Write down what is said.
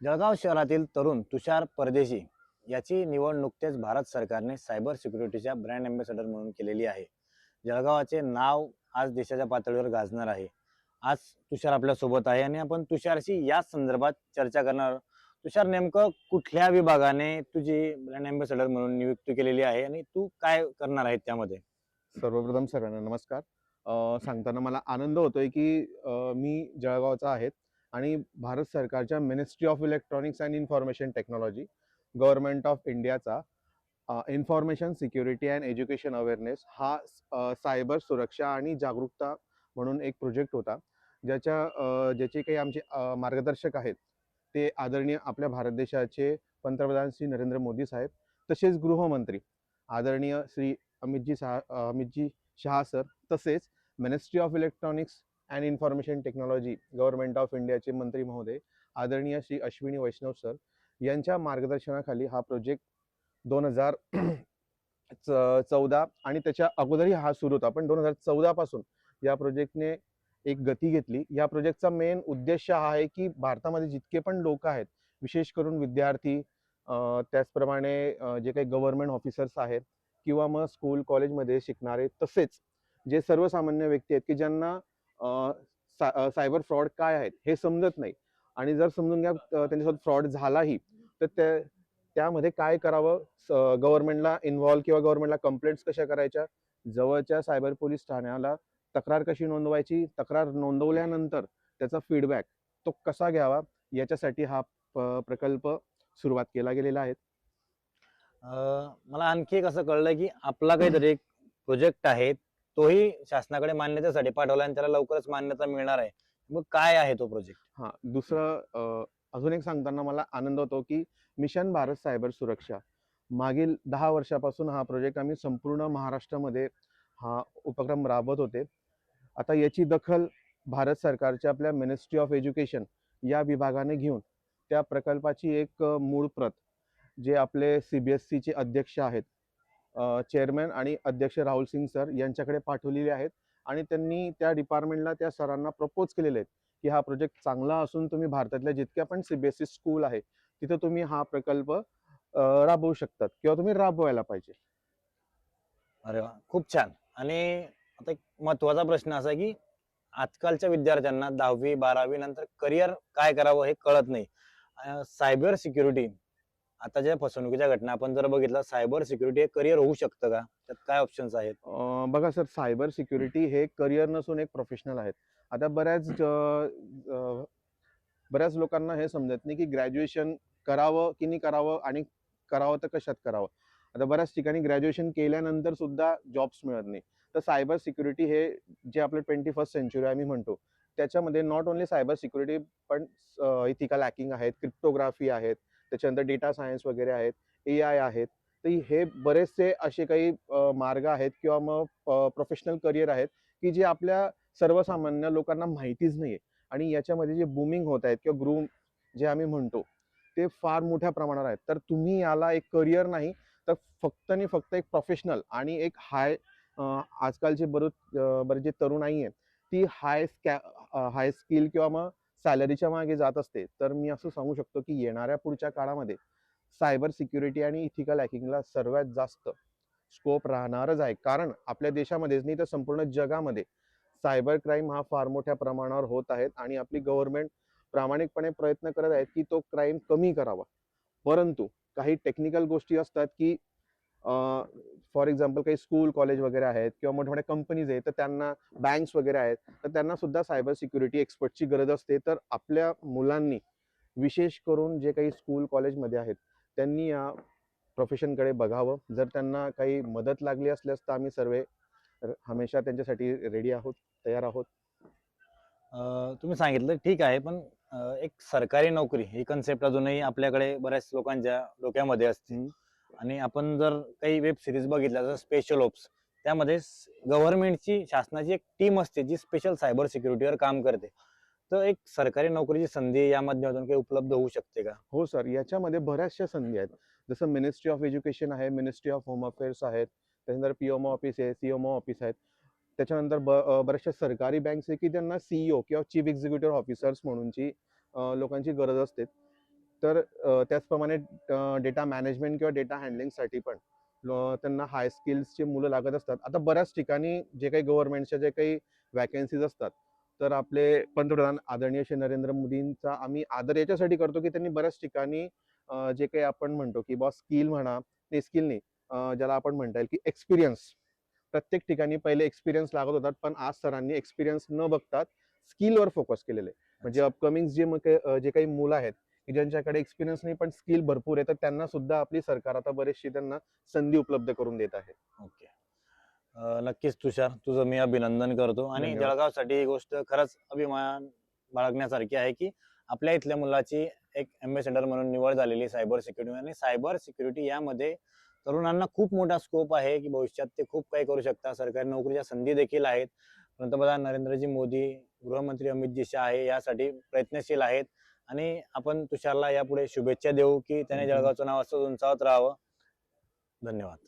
जळगाव शहरातील तरुण तुषार परदेशी याची निवड नुकतेच भारत सरकारने सायबर सिक्युरिटीच्या ब्रँड अँबॅसेडर म्हणून केलेली आहे. जळगावाचे नाव आज देशाच्या पातळीवर गाजणार आहे. आज तुषार आपल्यासोबत आहे आणि आपण तुषारशी याच संदर्भात चर्चा करणार तुषार नेमकं कुठल्या विभागाने तुझी ब्रँड अँबॅसेडर म्हणून नियुक्ती केलेली आहे आणि तू काय करणार आहे त्यामध्ये? सर्वप्रथम सगळ्यांना नमस्कार. सांगताना मला आनंद होतोय की मी जळगावचा आहेत आणि भारत सरकारच्या Ministry of Electronics and Information Technology Government of इंडियाचा Information Security and Education Awareness हा सायबर सुरक्षा आणि जागरूकता म्हणून एक प्रोजेक्ट होता. ज्याच्या ज्याचे काही आमचे मार्गदर्शक आहेत ते आदरणीय आपल्या भारत देशाचे पंतप्रधान श्री नरेंद्र मोदी साहेब तसेच गृहमंत्री आदरणीय श्री अमितजी शहा अमितजी शहा सर तसेच Ministry of Electronics and Information Technology Government of इंडियाचे मंत्री महोदय आदरणीय श्री अश्विनी वैष्णव सर यांच्या मार्गदर्शनाखाली हा प्रोजेक्ट दोन हजार चौदा आणि त्याच्या अगोदरही हा सुरू होता. पण दोन हजार चौदापासून या प्रोजेक्टने एक गती घेतली. या प्रोजेक्टचा मेन उद्देश हा आहे की भारतामध्ये जितके पण लोक आहेत विशेष करून विद्यार्थी त्याचप्रमाणे जे काही गव्हर्नमेंट ऑफिसर्स आहेत किंवा मग स्कूल कॉलेजमध्ये शिकणारे तसेच जे सर्वसामान्य व्यक्ती आहेत की ज्यांना सा- अ, सायबर फ्रॉड काय आहेत हे समजत नाही. आणि जर समजून घ्या त्यांच्यासोबत फ्रॉड झालाही तर त्या त्यामध्ये काय करावं? गव्हर्नमेंटला इन्व्हॉल्व किंवा गव्हर्नमेंटला कंप्लेंट्स कशा करायच्या? जवळच्या सायबर पोलीस ठाण्याला तक्रार कशी नोंदवायची? तक्रार नोंदवल्यानंतर त्याचा फीडबॅक तो कसा घ्यावा? याच्यासाठी हा प्रकल्प सुरुवात केला गेलेला आहे. अं, मला आणखी एक असं कळलं की आपला काहीतरी एक प्रोजेक्ट आहे. तोही शासनाकडे मान्यतेसाठी पाठवला आणि त्याला लवकरच मान्यता मिळणार आहे. मग काय आहे तो प्रोजेक्ट हा दुसरं अजून एक सांगताना मला आनंद होतो की मिशन भारत सायबर सुरक्षा मागील दहा वर्षापासून हा प्रोजेक्ट आम्ही संपूर्ण महाराष्ट्रामध्ये हा उपक्रम राबवत होते. आता याची दखल भारत सरकारच्या आपल्या मिनिस्ट्री ऑफ एज्युकेशन या विभागाने घेऊन त्या प्रकल्पाची एक मूळ प्रत जे आपले सी बी एस सीचे अध्यक्ष आहेत चेअरमॅन आणि अध्यक्ष राहुल सिंग सर यांच्याकडे पाठवलेले आहेत आणि त्यांनी त्या डिपार्टमेंटला त्या सरांना प्रपोज केलेले आहेत की हा प्रोजेक्ट चांगला असून तुम्ही भारतातल्या जितक्या पण सीबीएसई स्कूल आहे तिथं तुम्ही हा प्रकल्प राबवू शकतात किंवा तुम्ही राबवायला पाहिजे. अरे वा खूप छान. आणि आता एक महत्त्वाचा प्रश्न असा आहे की आजकालच्या विद्यार्थ्यांना दहावी बारावी नंतर करिअर काय करावं हे कळत नाही. सायबर सिक्युरिटी आता ज्या फसवणुकीच्या घटना आपण जर बघितलं सायबर सिक्युरिटी हे करिअर होऊ शकतं का? त्यात काय ऑप्शन्स आहेत? बघा सर सायबर सिक्युरिटी हे करिअर नसून एक प्रोफेशनल आहेत. आता बऱ्याच बऱ्याच लोकांना हे समजत नाही की ग्रॅज्युएशन करावं की नाही करावं आणि करावं तर कशात करावं? आता बऱ्याच ठिकाणी ग्रॅज्युएशन केल्यानंतर सुद्धा जॉब्स मिळत नाही. तर सायबर सिक्युरिटी हे जे आपलं ट्वेंटी फर्स्ट सेंचुरी आम्ही म्हणतो त्याच्यामध्ये नॉट ओन्ली सायबर सिक्युरिटी पण इथिकल हॅकिंग आहेत क्रिप्टोग्राफी आहेत त्याच्यानंतर डेटा सायन्स वगैरे आहेत ए आय आहेत तर हे बरेचसे असे काही मार्ग आहेत किंवा मग प्रोफेशनल करिअर आहेत की जे आपल्या सर्वसामान्य लोकांना माहितीच नाही आहे आणि याच्यामध्ये जे बूमिंग होत आहेत किंवा ग्रूम जे आम्ही म्हणतो ते फार मोठ्या प्रमाणावर आहेत. तर तुम्ही याला एक करिअर नाही तर फक्त आणि फक्त एक प्रोफेशनल आणि एक हाय आजकालचे बरोच अ, बरेच जे तरुणाई आहेत ती हाय स्कॅ हाय स्किल किंवा मग सॅलरीच्या मागे जात असते तर मी असं सांगू शकतो की येणाऱ्या पुढच्या काळामध्ये सायबर सिक्युरिटी आणि इथिकल हॅकिंगला सर्वात जास्त स्कोप राहणारच आहे. कारण आपल्या देशामध्येच नाही तर संपूर्ण जगामध्ये सायबर क्राईम हा फार मोठ्या प्रमाणावर होत आहेत आणि आपली गव्हर्नमेंट प्रामाणिकपणे प्रयत्न करत आहेत की तो क्राईम कमी करावा. परंतु काही टेक्निकल गोष्टी असतात की फॉर एक्झाम्पल काही स्कूल कॉलेज वगैरे आहेत किंवा मोठमोठ्या कंपनीज आहेत तर त्यांना बँक्स वगैरे आहेत तर त्यांना सुद्धा सायबर सिक्युरिटी एक्सपर्टची गरज असते. तर आपल्या मुलांनी विशेष करून जे काही स्कूल कॉलेजमध्ये आहेत त्यांनी या प्रोफेशनकडे बघावं. जर त्यांना काही मदत लागली असल्यास तर आम्ही सर्व हमेशा त्यांच्यासाठी रेडी आहोत तयार आहोत. तुम्ही सांगितलं ठीक आहे पण एक सरकारी नोकरी ही कन्सेप्ट अजूनही आपल्याकडे बऱ्याच लोकांच्या डोक्यामध्ये असते. आणि आपण जर काही वेब सिरीज बघितल्या जसं स्पेशल ओप्स त्यामध्ये गव्हर्नमेंटची शासनाची एक टीम असते जी स्पेशल सायबर सिक्युरिटीवर काम करते. तर एक सरकारी नोकरीची संधी या माध्यमातून काही उपलब्ध होऊ शकते का? हो सर याच्यामध्ये बऱ्याचशा संधी आहेत. जसं मिनिस्ट्री ऑफ एज्युकेशन आहे मिनिस्ट्री ऑफ होम अफेअर्स आहेत त्याच्यानंतर पीओमओ ऑफिस आहे सीएमओ ऑफिस आहेत. त्याच्यानंतर ब बऱ्याचशा सरकारी बँक्स आहे की त्यांना सीईओ किंवा चीफ एक्झिक्युटिव्ह ऑफिसर्स म्हणूनची लोकांची गरज असते. तर त्याचप्रमाणे डेटा मॅनेजमेंट किंवा डेटा हँडलिंगसाठी पण त्यांना हाय स्किल्सची मुलं लागत असतात. आता बऱ्याच ठिकाणी जे काही गव्हर्नमेंटच्या जे काही वॅकन्सीज असतात तर आपले पंतप्रधान आदरणीय श्री नरेंद्र मोदींचा आम्ही आदर याच्यासाठी करतो की त्यांनी बऱ्याच ठिकाणी जे काही आपण म्हणतो की बॉस स्किल म्हणा ते स्किल नाही ज्याला आपण म्हणता येईल की एक्सपिरियन्स. प्रत्येक ठिकाणी पहिले एक्सपिरियन्स लागत होतात पण आज सरांनी एक्सपिरियन्स न बघता स्किलवर फोकस केलेले. म्हणजे अपकमिंग जे जे काही मुलं आहेत की ज्यांच्याकडे एक्सपिरियन्स नाही पण स्किल भरपूर आहे तर त्यांना सुद्धा आपली सरकार आता बरेचशी त्यांना संधी उपलब्ध करून देत आहे. ओके. नक्कीच तुषार तुझं मी अभिनंदन करतो आणि. जळगावसाठी ही गोष्ट खरंच अभिमान बाळगण्यासारखी आहे की आपल्या इथल्या मुलाची एक एम्बेसेडर म्हणून निवड झालेली सायबर सिक्युरिटी आणि सायबर सिक्युरिटी यामध्ये तरुणांना खूप मोठा स्कोप आहे की भविष्यात ते खूप काही करू शकतात. सरकारी नोकरीच्या संधी देखील आहेत. पंतप्रधान नरेंद्रजी मोदी गृहमंत्री अमितजी शहा हे यासाठी प्रयत्नशील आहेत. आणि आपण तुषारला यापुढे शुभेच्छा देऊ की त्याने. जळगावचं नाव असं उंचावत राहावं धन्यवाद